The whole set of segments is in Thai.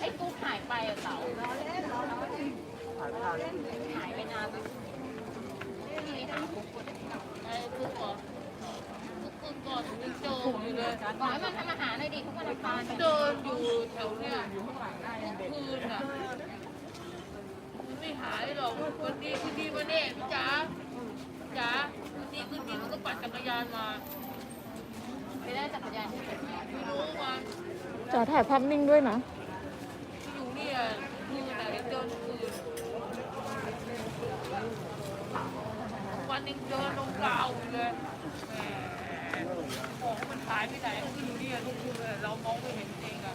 ไอ้กูหายไปอะเต๋าหายไปนานเลยไอ้กูก่อนกูก่อนยังเจออยู่เลยบอกให้มันทำอาหารหน่อยดิทุกวันอังคารเดินอยู่แถวเนี้ยทุกคืนอะมันไม่หายหรอกวันดีคืนดีวันนี้พี่จ๋าจ๋าคืนดีคืนดีมันก็ปั่นจักรยานมาไปได้จักรยานที่ไหนมาไม่รู้มาจะถ่ายภาพนิ่งด้วยนะ อยู่เนี่ยคืนอะยังเดินคืน วันยังเดินลงกาวอยู่เลยแหมของมันหายไปไหนก็ไม่รู้เนี่ยทุกคนเลยเรามองไม่เห็นเองอะ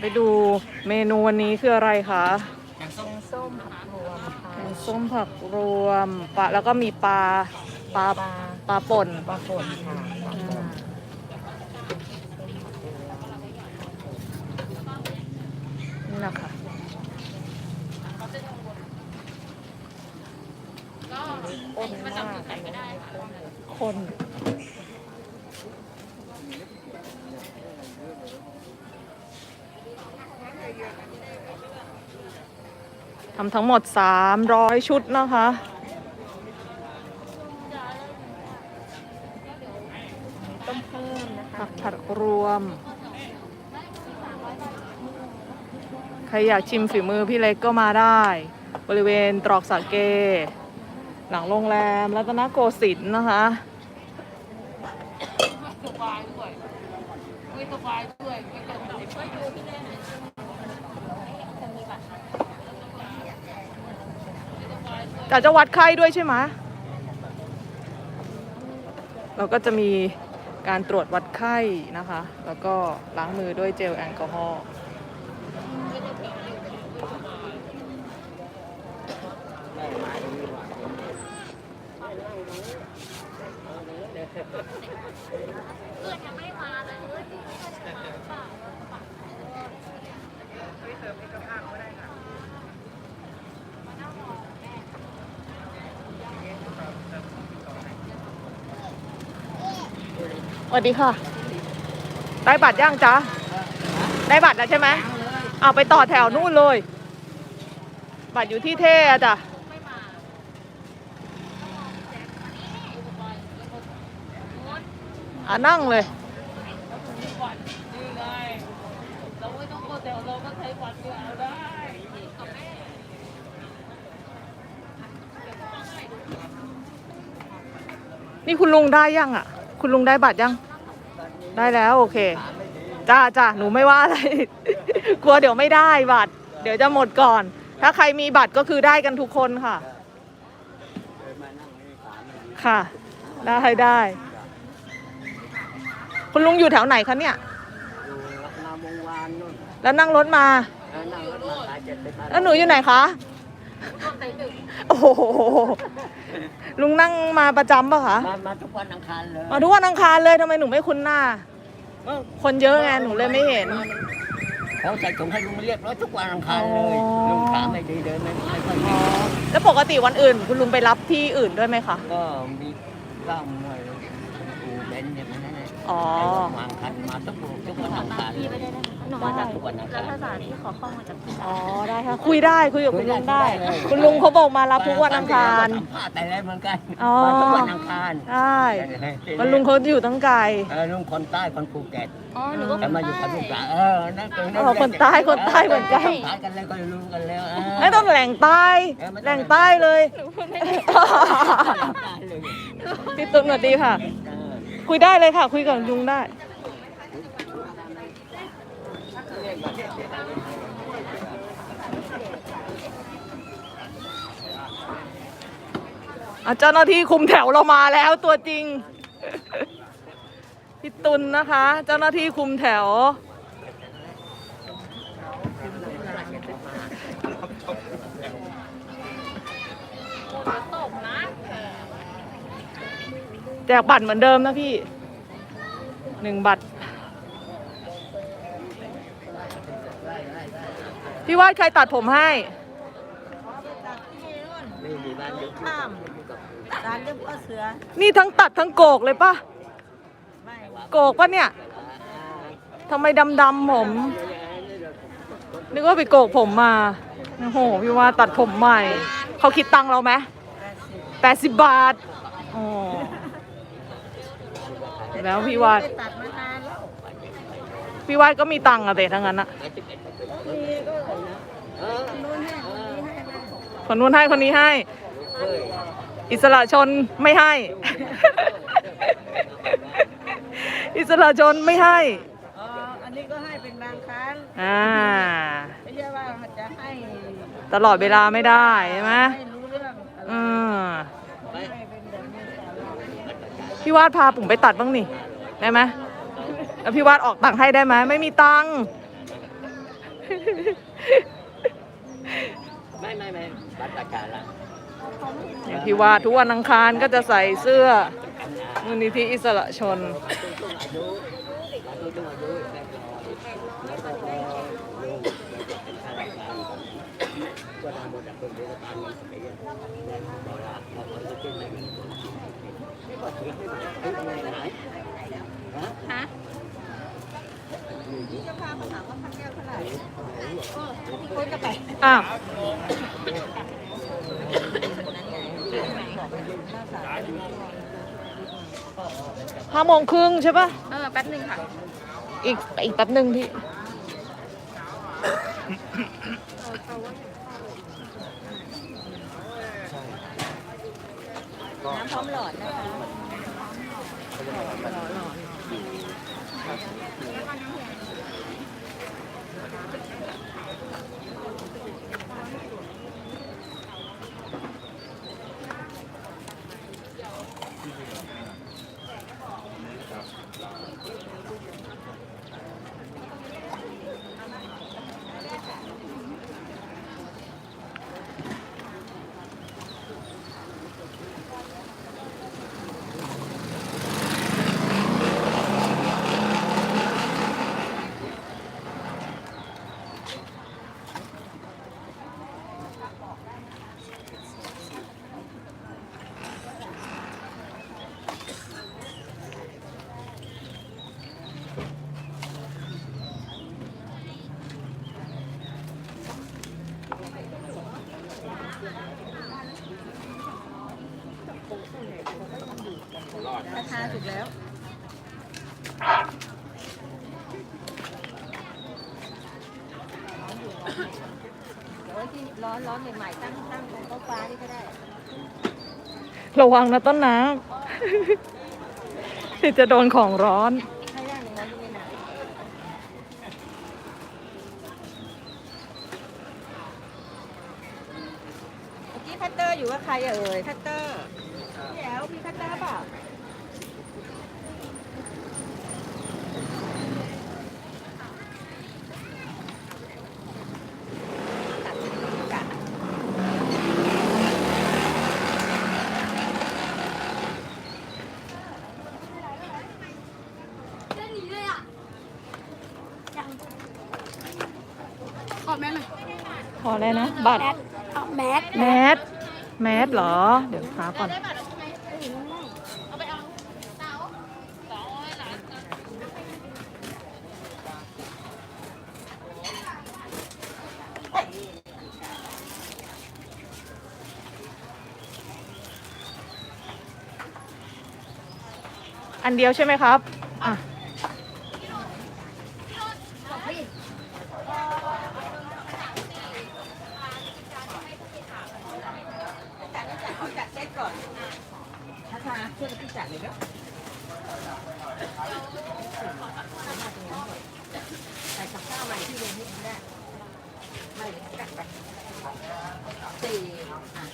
ไปดูเมนูวันนี้คืออะไรคะแกงส้มส้มผักรวมค่ะแกงส้มผักรวมปลาแล้วก็มีปลาปลาปลาปลาป่นปลาป่นค่ะปลาป่นนี่นะคะก็มาจำจุดไหนก็ได้ค่ะคน ทำทั้งหมด 300 ชุดนะคะ ต้มเพิ่มนะคะผักผัดรวม ใครอยากชิมฝีมือพี่เล็กก็มาได้ บริเวณตรอกสาเก หลังโรงแรมรัตนโกสินทร์นะคะสบายด้วยไม่สบายด้วยไม่ต้องไหนช่วยดูพี่เล่นหน่อยจะมีบัตรนะ อาจจะวัดไข้ด้วยใช่ไหมเราก็จะมีการตรวจวัดไข้นะคะ แล้วก็ล้างมือด้วยเจลแอลกอฮอล์ เพื่อนยังไม่มาเลย ส วัสดีค่ะ ได้บัตรย่างจ๊ะ ได้บัตรแล้วใช่ไหมเอาไปต่อแถวนู่นเลย บัตรอยู่ที่เท่อะจ้ะไม่าอะนั่งเลยนี่คุณลุงได้ยังอะ คุณลุงได้บัตรยัง ได้แล้วโอเคจ้าจ้าหนูไม่ว่าอะไร กลัวเดี๋ยวไม่ได้บัตร เดี๋ยวจะหมดก่อน ถ้าใครมีบัตรก็คือได้กันทุกคนค่ะ ค่ะ ได้ได้ คุณลุงอยู่แถวไหนคะเนี่ยอยู่รัตนาวงศ์วานนู่นแล้วนั่งรถมาแล้วนั่งรถมาสายเจ็ดไปมา แล้วหนูอยู่ไหนคะก็ใส่หนึ่งโอ้โห ลุงนั่งมาประจำปะคะมามาทุกวันอังคารเลยมาทุกวันอังคารเลยทำไมหนูไม่คุ้นหน้า เอ้าคนเยอะไงหนูเลยไม่เห็น เขาใส่ถุงให้ลุงเรียบร้อยทุกวันอังคารเลยอ๋อ ลุงขาไม่ดีเดินไม่ไม่ค่อยดีแล้วปกติวันอื่น คุณลุงไปรับที่อื่นด้วยไหมคะ ก็มีข้าวมวยปูเบนอย่างนั้นนะอ๋อวางคันมาทุกวันทุกวันอังคารเลย ได้มาทุกวันอังแล้วคารภาษาที่ขอข้อมูลจากพี่อ๋อได้ค่ะคุยได้คุยกับคุณลุงได้ คุยได้คุณลุงเขาบอกมารับทุกวันอังคารสัมภาษณ์แต่แล้วเหมือนกันอ๋อ มาทุกวันอังคารได้คุณลุงเขาอยู่ตั้งไกล เออลุงคนใต้คนภูเก็ตอ๋อหนูก็แต่มาอยู่กับลูกสาวเออนั่นคืออ๋อคนใต้คนใต้เหมือนกันคนใต้กันเลยก็รู้กันแล้วเออไม่ต้องแหล่งใต้เออไม่ต้องแหล่งใต้เลยพี่ตุ๊กสวัสดีค่ะ เออคุยได้เลยค่ะ คุยกับลุงได้ เจ้าหน้าที่คุมแถวเรามาแล้วตัวจริง พี่ตุลนะคะ เจ้าหน้าที่คุมแถว แจกบัตรเหมือนเดิมนะพี่ หนึ่งบัตร พี่วาดใครตัดผมให้ ไม่มีบ้านยก ข้าม ร้านเรียกว่าเสือนี่ทั้งตัดทั้งโกกเลยปะไม่โกกปะเนี่ยทำไมดำๆผม นึกว่าไปโกกผมมาโอ้โหพี่ว่าตัดผมใหม่ เขาคิดตังค์เราไหมแปดสิบแปดสิบบาทอ๋อแล้วพี่วาดไม่ตัดมานานแล้วพี่วาดก็มีตังค์อะเตะทั้งนั้นอะมีก็นู้นให้นี้ให้นะ คนนู้นให้คนนี้ให้อิ สระชนไม่ให้ อิสระชนไม่ให้ อ๋อ อันนี้ก็ให้เป็นบางครั้ง อ่า ไม่ใช่ว่าจะให้ตลอดเวลาไม่ได้ใช่ไหมให้รู้เรื่องอะไรอืมให้เป็นแบบนี้ตลอดพี่วาดพาผมไปตัดบ้างนี่ ได้ไหมแล้วพี่วาดออกตังค์ให้ได้ไหมไม่มีตังค์ ไม่ไม่ไม่บัตรประกันละ เนี่ยพี่วาดทุกวันอังคารก็จะใส่เสื้อมูลนิธิอิสระชนช่วงอายุบัตรช่วงอายุแล้วก็แล้วก็พอลงเป็นข้าราชการก็ทำบทจากคนเดียวตามเงินไปเยอะแล้วบอกว่าเราคนจะเป็นอะไรกันก็ถือให้มันทุกข์ไม่หายฮะฮะเจ้าพามาถามว่าพันแก้วเท่าไหร่เออพี่คุยกับไปอ้าว ห้าโมงครึ่งใช่ปะเออแป๊บหนึงค่ะ อีกอีกแป๊บหนึ่งพี่ น้ำพร้อมหลอดนะคะราคาถูกแล้ว เดี๋ยวที่ร้อนร้อนใหม่ๆตั้งตั้งตรงโต๊ะฟ้านี่ก็ได้ ระวังนะต้นน้ำที่จะโดนของร้อนให้ย่างอย่างนั้นนี่นะเมื่อกี้พัตเตอร์อยู่กับใครเอ่ยพัตเตอร์พี่แอ๋วพี่พัตเตอร์เปล่าตัดกะ ขอแม่หน่อย พ อแล้วนะ บัตรแมสแมสแมสเหรอ เดี๋ยวหาก่อนได้บัตรแล้วใช่ไหมเอาไปเอาเต๋าเต๋าเอาไว้หลานอันเดียวใช่ไหมครับ อะ จัดจัดเขาจัดเซตก่อนพัฒนาช่วยกับพี่จัดเลยครับใส่กับข้าวใหม่ที่เรียนให้ได้ไม่จัดไปสี่อะ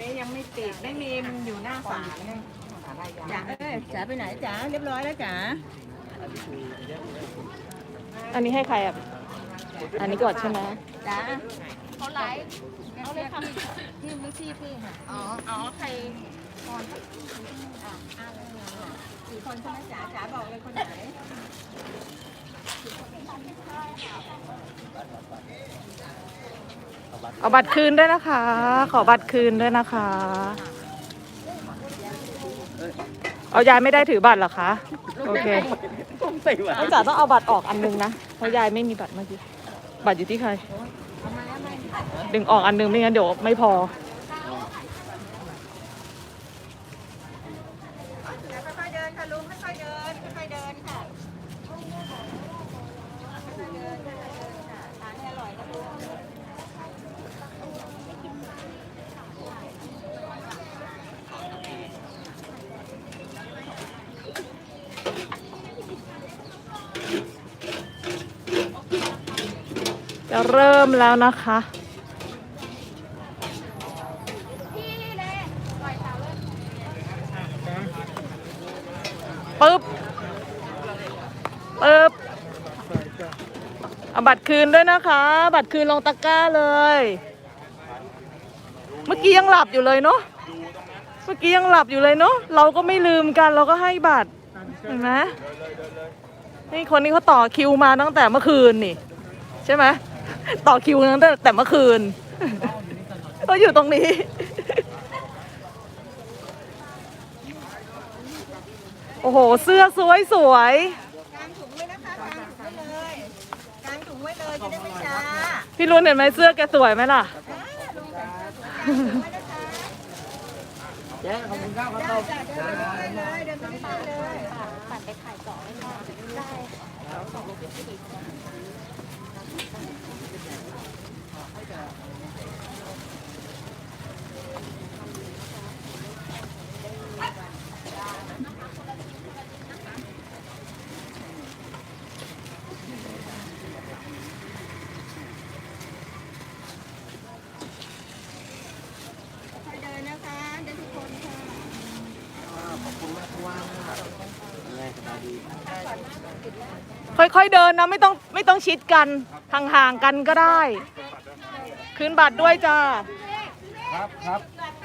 นี้ยังไม่ติดไม่มีมันอยู่หน้าศาลเนี่ยจ๋าเอ้ยจ๋าไปไหนจ๋าเรียบร้อยแล้วจ๋าอันนี้ให้ใครอะ อันนี้ก่อนใช่ไหมจ๋าเขาไลฟ์เขาเลยค่ะพี่ไม่พี่พี่ค่ะอ๋ออ๋อใครสี่คนใช่ไหมจ๋าจ๋าบอกเลยคนไหน เอาบัตรคืนด้วยนะคะ ขอบัตรคืนด้วยนะคะ เอายายไม่ได้ถือบัตรเหรอคะ โอเคต้องใส่หวาต้องจ๋าต้องเอาบัตรออกอันนึงนะ เพราะยายไม่มีบัตรเมื่อกี้ บัตรอยู่ที่ใคร ดึงออกอันนึงไม่งั้นเดี๋ยวไม่พอ ค่อยๆเดินค่ะลุงค่อยๆเดินค่อยๆเดินค่ะค่อยๆเดินค่อยๆเดินค่ะทานให้อร่อยนะลุง จะเริ่มแล้วนะคะ ปึ๊บ ปึ๊บ เอาบัตรคืนด้วยนะคะ บัตรคืนลงตะกร้าเลย เมื่อกี้ยังหลับอยู่เลยเนาะ เมื่อกี้ยังหลับอยู่เลยเนาะ เราก็ไม่ลืมกันเราก็ให้บัตร เห็นไหมนี่คนนี้เขาต่อคิวมาตั้งแต่เมื่อคืนนี่ ใช่ไหม ต่อคิวตั้งแต่แต่เมื่อคืนเขาอยู่ตรงนี้ โอ้โห เสื้อสวยสวยกางถุงไว้นะคะกางถุงไว้เลยกางถุงไว้เลยจะได้ไม่ช้าพี่รุนเห็นไหมเสื้อแกสวยไหมล่ะเจ๊ขอบคุณข้าวได้ต้มจ้ะเดินไปเลยเดินไปเลยปัดไปขายต่อได้ไหมได้ ค่อย เดินนะคะเดินทุกคนค่ะแม่สบายดีค่อยๆเดินนะ ไม่ต้องไม่ต้องชิดกันห่างๆกันก็ได้ คืนบัตรด้วยจ้าครับครับ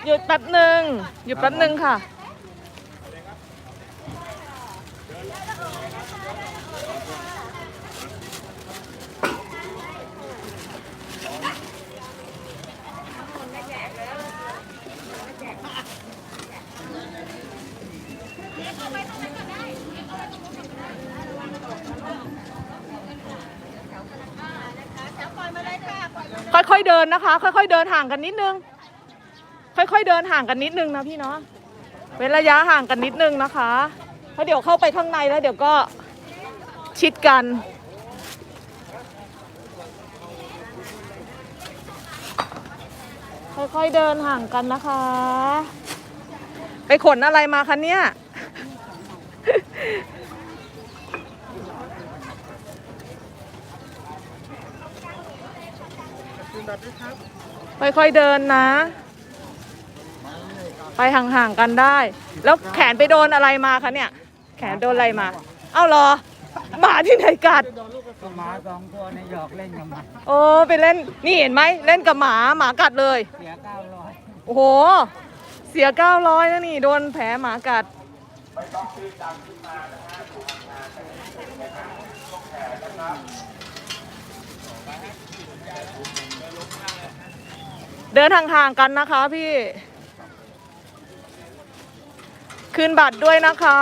หยุดแป๊บหนึ่งหยุดแป๊บหนึ่งค่ะ อยๆเดินนะคะ ค่อยๆเดินห่างกันนิดนึง ค่อยๆเดินห่างกันนิดนึงนะพี่เนาะเว้นระยะห่างกันนิดนึงนะคะเพราะเดี๋ยวเข้าไปข้างในแล้วเดี๋ยวก็ชิดกันค่อยๆเดินห่างกันนะคะ ไปขนอะไรมาคะเนี่ย ค่อยๆเดินนะ ไปห่างๆกันได้ แล้วแขนไปโดนอะไรมาคะเนี่ย แขนโดนอะไรมา เอ้าเหรอหมาที่ไหนกัด หมาสองตัวในหยอกเล่นกับมันโอ้ไปเล่น นี่เห็นไหมเล่นกับหมาหมากัดเลย เสียเก้าร้อยโอ้โห เสียเก้าร้อยแล้วนี่โดนแผลหมากัด เดินห่างๆกันนะคะพี่ คืนบัตรด้วยนะคะ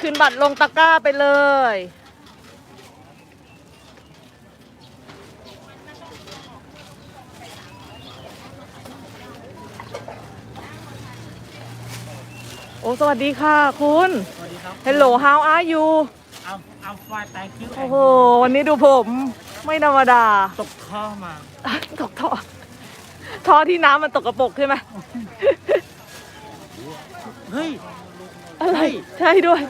คืนบัตรลงตะกร้าไปเลย โอ้สวัสดีค่ะคุณ สวัสดีครับ Hello how are you เอาเอาไฟไตคิ้วโอ้โห วันนี้ดูผม ไม่ธรรมดา ตกท่อมา ตกท่อท่อที่น้ำมันตกกระปรกใช่ไหมเฮ้ย อะไร ใช่ด้วย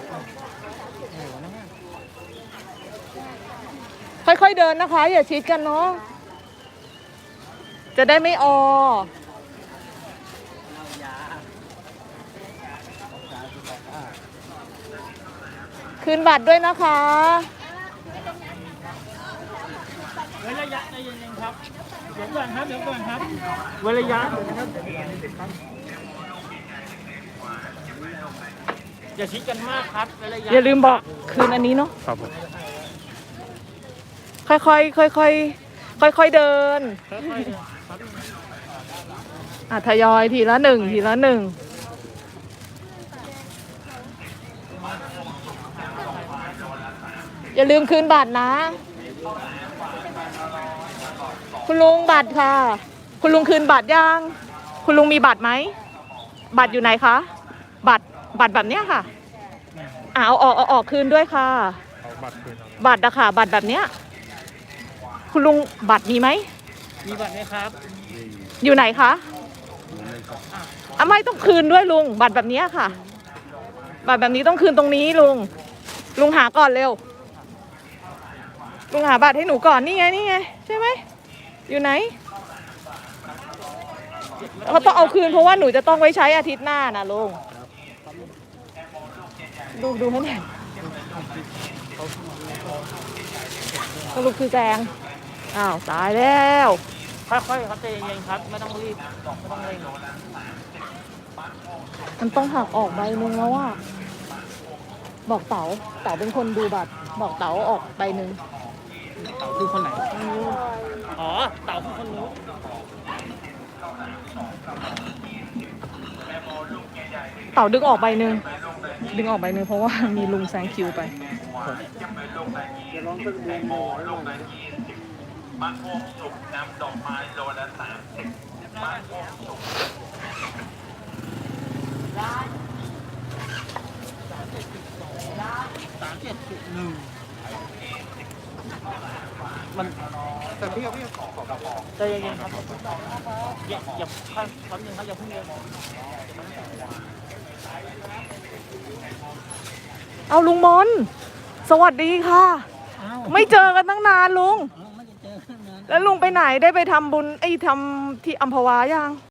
ค่อยๆเดินนะคะ อย่าชิดกันเนาะ จะได้ไม่ออคืนบัตรด้วยนะคะ เว้นระยะใจเย็นๆครับ เดี๋ยวก่อนครับ เดี๋ยวก่อนครับ เว้นระยะอย่าชิดกันมากครับเว้นระยะอย่าลืมบอกคืนอันนี้เนาะครับผมค่อยๆค่อยๆค่อยๆเดิน ค่อยๆเดินครับอะทยอยทีละหนึ่งทีละหนึ่งอย่าลืมคืนบัตรนะ คุณลุงบัตรค่ะ คุณลุงคืนบัตรยัง คุณลุงมีบัตรไหม บัตรอยู่ไหนคะ บัตร บัตรแบบเนี้ยค่ะอะเอาออกเอาออกคืนด้วยค่ะ เอาบัตรคืนเอาบัตรอะค่ะ บัตรแบบเนี้ย คุณลุงบัตรมีไหม มีบัตรไหมครับ อยู่ไหนคะอะไม่ต้องคืนด้วยลุง บัตรแบบเนี้ยค่ะ บัตรแบบนี้ต้องคืนตรงนี้ลุง ลุงหาก่อนเร็ว ลุงหาบัตรให้หนูก่อนนี่ไงนี่ไง ใช่ไหม อยู่ไหนเขาต้องเอาคืนเพราะว่าหนูจะต้องไว้ใช้อาทิตย์หน้านะลุงดูดูให้หน่อยสรุปคือแจงอ้าวตายแล้วค่อยๆครับใจเย็นๆครับ ไม่ต้องรีบไม่ต้องเร่งมันต้องหักออกใบหนึ่งแล้วว่าบอกเต๋าเต๋าเป็นคนดูบัตรบอกเต๋าออกใบหนึ่งเต่าคือคนไหน อ๋อ เต่าคือคนรู้เต๋าดึงออกใบหนึ่งดึงออกใบหนึ่งเพราะว่ามีลุงแซงคิวไปสามเจ็ดจุดหนึ่ง มันแต่พี่พี่ขอขอกระบอกใจเย็นๆครับอย่าอย่าขั้นแป๊บนึงครับอย่าเพิ่งเดินเอาลุงมนสวัสดีค่ะ ไม่เจอกันตั้งนานลุง แล้วลุงไปไหนได้ไปทำบุญไอ้ทำที่อัมพวายัง